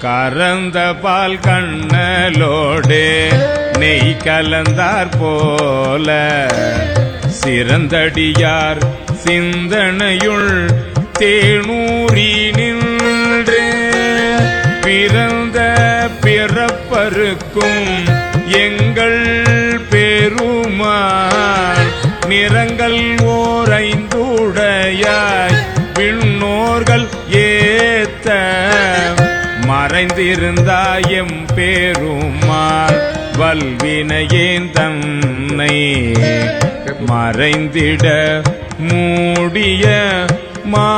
கரந்த பால் கண்ணலோடே நெய் கலந்தார் போல. சிறந்தடியார் சிந்தனையுள் தேனூரி நின்று பிறந்த பிறப்பருக்கும் எங்கள் பெருமாள் நிறங்கள் விண்ணோர்கள் ஏத்த மறைந்திருந்தாயம் பேருமாள் வல்வினையேன் தன்னை மறைந்திட மூடிய மா